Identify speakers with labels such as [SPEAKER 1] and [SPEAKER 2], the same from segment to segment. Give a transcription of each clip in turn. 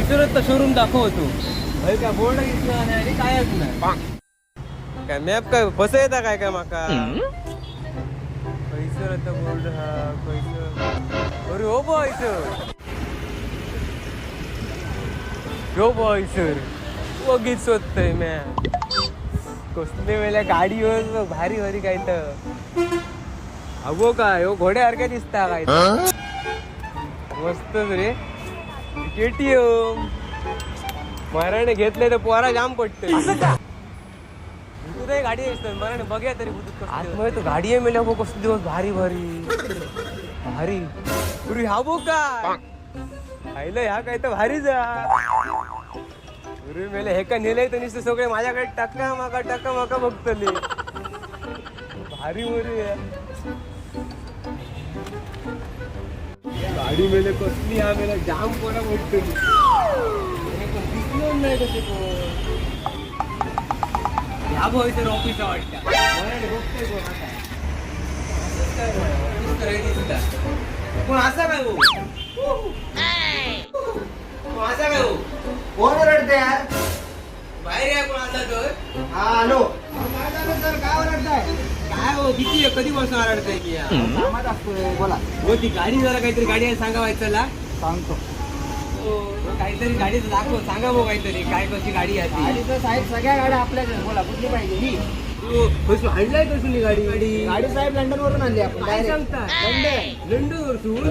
[SPEAKER 1] पैसे तर शोरूम दाखवतो. भाई काय बोर्ड दिसला नाही आणि कायच नाही काय मॅप काय बस येता काय काय माका? पैसे आता बोर्ड हा पैसे. अरे हो पैसे हो पैसे वगीच स्वतः मॅप कसले वेळेला गाडीवर भारी भारी काय तर. अगो काय हो घोड्यासारख्या दिसता काय. मस्तच रे. केटीएम मराने घेतले तर पोरा जाम पडते. गाडी असतात मराने बघूया तरी आतमध्ये तो गाडी आहे मेल्या बघ कसं दिवस भारी भारी. भारी. पुरी हा बघ का आईला ह्या काय तर भारी जा. पुरी मेले हे का नेले तर नुसते सगळे माझ्याकडे टाका माका टाका माका बघतले. भारी मोरी आहे. गाडी मेले कसली हा मेला जाम पोरा मोठली दिसलो नाही कसे कोण ह्या भाऊ तर ऑफिस वाटतं मराठी बघतोय कोण आता असंच काय नाही, ऑफिस तर हे दिसतं. कोण असा काय भाऊ कोण असा काय भाऊ
[SPEAKER 2] कोण ओरडते यार
[SPEAKER 1] बाहेर या कोण असा तर
[SPEAKER 2] हा हॅलो काय झालं सर काय ओरडताय
[SPEAKER 1] काय हो किती आहे? कधी बसून आरडताय की या?
[SPEAKER 2] कामात असतोय बोला.
[SPEAKER 1] हो ती गाडी जरा काहीतरी गाडी आहे सांगा व्हायचं
[SPEAKER 2] सांगतो.
[SPEAKER 1] काहीतरी गाडीचं दाखव सांगा भाऊ काहीतरी काय कशी गाडी आहे ती.
[SPEAKER 2] गाडीचं साहेब सगळ्या गाड्या आपल्याकडे बोला कुठली पाहिजे? ही.
[SPEAKER 1] कशी कशी नी गाडी? गाडी
[SPEAKER 2] गाडी साहेब लंडन वरून आणली आपण
[SPEAKER 1] काय
[SPEAKER 2] direct.
[SPEAKER 1] सांगता?
[SPEAKER 2] लंडन.
[SPEAKER 1] लंडन वरसून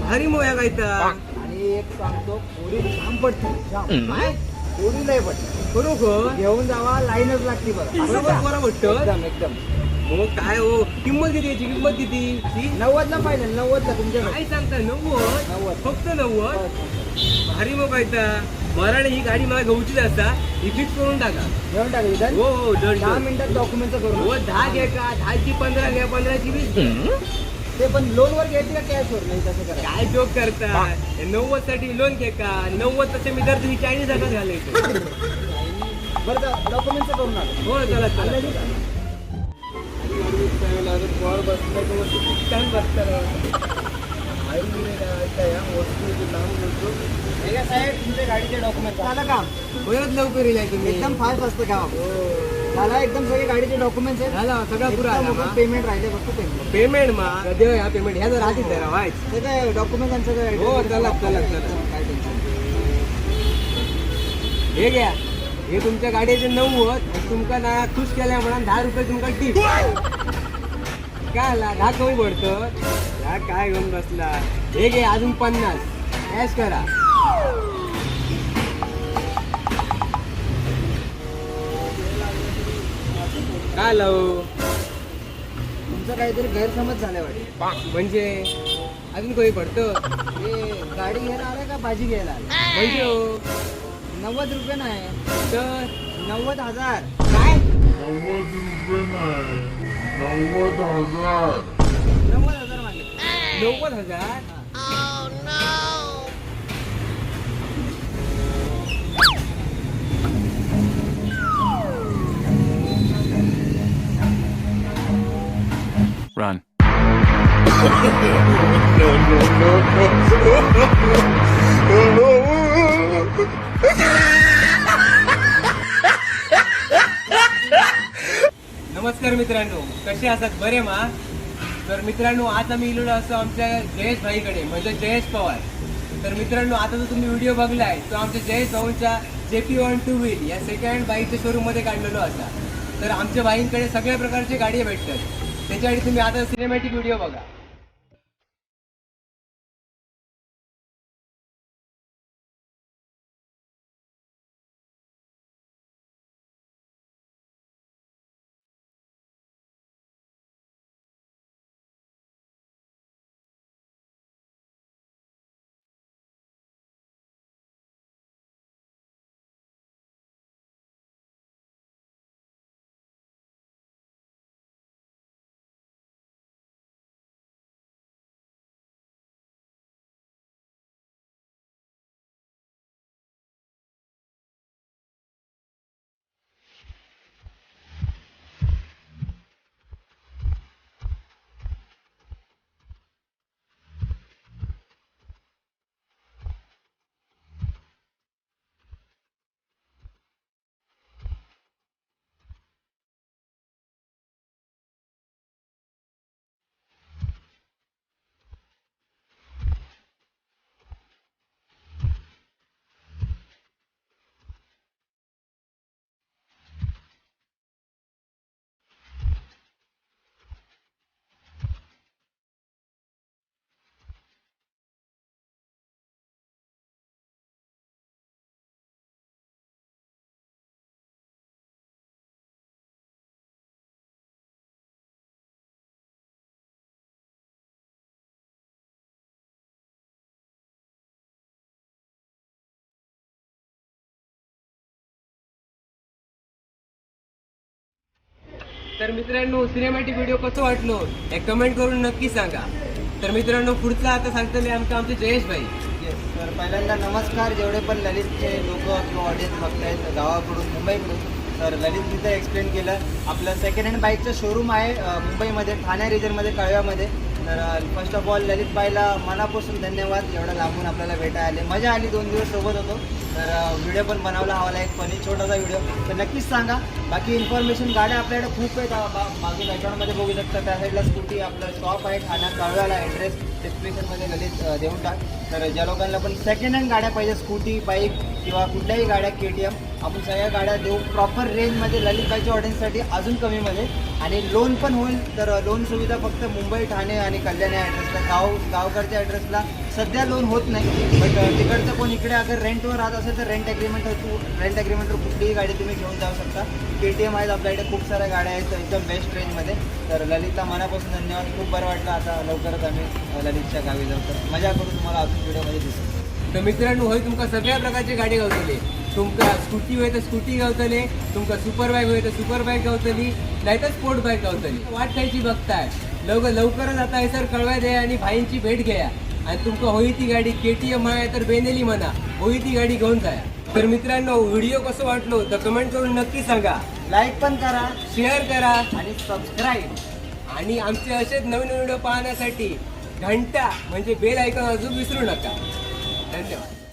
[SPEAKER 1] भारी मोया काय तर
[SPEAKER 2] आणि एक सांगतो पोरी जाम पडते जाम. काय? पोरी लय पडते.
[SPEAKER 1] खरोखर
[SPEAKER 2] घेऊन जावा लाईनच लागते बरं.
[SPEAKER 1] बरोबर बरं वाटतं
[SPEAKER 2] एकदम एकदम.
[SPEAKER 1] हो काय हो? किंमत किती याची? किंमत किती? ती?
[SPEAKER 2] नव्वदला पाहिजे नव्वदला तुमच्याकडे.
[SPEAKER 1] काय सांगता? नव्वद?
[SPEAKER 2] नव्वद.
[SPEAKER 1] फक्त नव्वद? भारी मग तर बराने ही गाडी मला गवचीच असता. ही फिक्स करून टाका.
[SPEAKER 2] घेऊन टाका इथं
[SPEAKER 1] हो हो डन
[SPEAKER 2] दहा. मिनिटात डॉक्युमेंट करून.
[SPEAKER 1] हो दहा घ्या का दहाची पंधरा घ्या पंधराची वीस घ्या.
[SPEAKER 2] ते पण लोन वर घ्यायचे का कॅश वर? नाही तसं करा.
[SPEAKER 1] काय जोक करता? नव्वदसाठी लोन घे का? नव्वद तसे मी तर तुम्ही चाळीस हजार घालायचे
[SPEAKER 2] बरं डॉक्युमेंट करून टाका.
[SPEAKER 1] हो चला चला.
[SPEAKER 2] आलं नाही हे घ्या साहेब तुमच्या गाडीचे डॉक्युमेंट झालं काम
[SPEAKER 1] बरंच लवकर येईल तुम्ही
[SPEAKER 2] एकदम फास्ट असतं काम झाला एकदम सगळे गाडीचे डॉक्युमेंट्स आहेत
[SPEAKER 1] झाला सगळा पुरा आला मा.
[SPEAKER 2] पेमेंट राहिले फक्त पेमेंट
[SPEAKER 1] पेमेंट मा देव ह्या पेमेंट ह्या जर आधी जरा वाईट
[SPEAKER 2] ते काय डॉक्युमेंट आणि सगळं
[SPEAKER 1] हो, चला, चला, चला.
[SPEAKER 2] काय टेन्शन
[SPEAKER 1] हे घ्या हे तुमच्या गाडीचे नव्वद आणि तुमका ना खुश केल्या म्हणून दहा रुपये तुमका टीप काय आला? दहा कमी पडतो. हा काय घेऊन बसला. हे घे अजून पन्नास. कॅश करा. काय लावू हो?
[SPEAKER 2] तुमचं काहीतरी गैरसमज झालाय वाटतं.
[SPEAKER 1] म्हणजे? अजून कमी पडतो.
[SPEAKER 2] हे गाडी घ्यायला आलाय का भाजी घ्यायला? आला
[SPEAKER 1] म्हणजे हो.
[SPEAKER 2] नव्वद रुपये नाही.
[SPEAKER 1] तर
[SPEAKER 2] नव्वद हजार.
[SPEAKER 1] काय?
[SPEAKER 3] नव्वद रुपये नाही. नव्वद हजार
[SPEAKER 2] नव्वद हजार मागले
[SPEAKER 1] नव्वद हजार
[SPEAKER 4] Run.
[SPEAKER 1] नमस्कार मित्रांनो. कसे असतात बरे मा? तर मित्रांनो आज आम्ही इलेलो असतो आमच्या जयेश भाईकडे म्हणजे जयेश पवार. तर मित्रांनो आता जो तुम्ही व्हिडिओ बघलाय तो आमच्या Jayesh भाऊंच्या J P one two wheel या सेकंड हँड बाईकच्या शोरूममध्ये काढलेलो असा. तर आमच्या बाईंकडे सगळ्या प्रकारचे गाडी भेटतात. त्याच्यासाठी तुम्ही आता सिनेमॅटिक व्हिडिओ बघा. तर मित्रांनो सिनेमॅटिक व्हिडिओ कसं वाटलो? हे कमेंट करून नक्की सांगा. तर मित्रांनो पुढचा आता सांगतले आमचं आमचे जयेश भाई.
[SPEAKER 2] येस तर पहिल्यांदा नमस्कार. जेवढे पण ललितचे लोक किंवा ऑडियन्स बघतायत गावाकडून मुंबईकडून तर ललित तिथं एक्सप्लेन केलं. आपलं सेकंड हँड बाईकचं शोरूम आहे मुंबईमध्ये ठाणे रिजनमध्ये कळव्यामध्ये. तर फर्स्ट ऑफ ऑल ललित बाईला मनापासून धन्यवाद. एवढं लांबून आपल्याला भेटायला आले. मजा आली दोन दिवस सोबत होतो. तर व्हिडिओ पण बनवला हवाला एक फनी छोटासा व्हिडिओ तर नक्कीच सांगा. बाकी इन्फॉर्मेशन गाड्या आपल्याकडे खूप आहेत. आ- मागे बॅकग्राऊंडमध्ये बघू शकता. त्या साईडला स्कूटी आपलं शॉप आहे. ठाण्यात कळव्याला ॲड्रेस डिस्क्रिप्शनमध्ये ललित देऊन टाक. तर ज्या लोकांना पण सेकंड हँड गाड्या पाहिजे स्कूटी बाईक किंवा कुठल्याही गाड्या के टी एम आपण सगळ्या गाड्या देऊ. प्रॉपर रेंजमध्ये ललितबाईच्या ऑडियन्ससाठी अजून कमीमध्ये आणि लोन पण होईल तर लोन सुविधा फक्त मुंबई ठाणे आणि कल्याण या ॲड्रेसला गाव गावकडच्या ॲड्रेसला सध्या लोन होत नाही बट uh, तिकडचं कोण इकडे अगर रेंटवर राहत असेल तर रेंट ॲग्रीमेंट तू रेंट ॲग्रीमेंटवर कुठलीही गाडी तुम्ही घेऊन जाऊ शकता. के टी एम आहेत आपल्याकडे खूप साऱ्या गाड्या आहेत एकदम बेस्ट रेंजमध्ये तर ललितला मनापासून धन्यवाद. खूप बरं वाटलं आता लवकरच आम्ही ललितच्या गावी जाऊ. तर मजा करू तुम्हाला अजून व्हिडिओमध्ये दिसू
[SPEAKER 1] तर मित्रांनो होय तुमका सगळ्या प्रकारची गाडी गावतली. तुमका स्कूटी होय तर स्कूटी गावतले तुमका सुपर बाईक होय तर सुपर बाईक गावतली नाहीतर स्पोर्ट बाईक गावतली. वाट खायची बघताय? लवकर लवकरच आता हे सर कळवाय द्या आणि भाईंची भेट घ्या. आणि तुमका होई ती गाडी के टी एम आहे तर बेनेली म्हणा होई ती गाडी घेऊन जाया. तर मित्रांनो व्हिडिओ कसं वाटलो? तर कमेंट करून नक्की सांगा.
[SPEAKER 2] लाईक पण करा.
[SPEAKER 1] शेअर करा.
[SPEAKER 2] आणि सबस्क्राईब
[SPEAKER 1] आणि आमचे असेच नवीन व्हिडिओ पाहण्यासाठी घंटा म्हणजे बेल ऐकून अजून विसरू नका. धन्यवाद.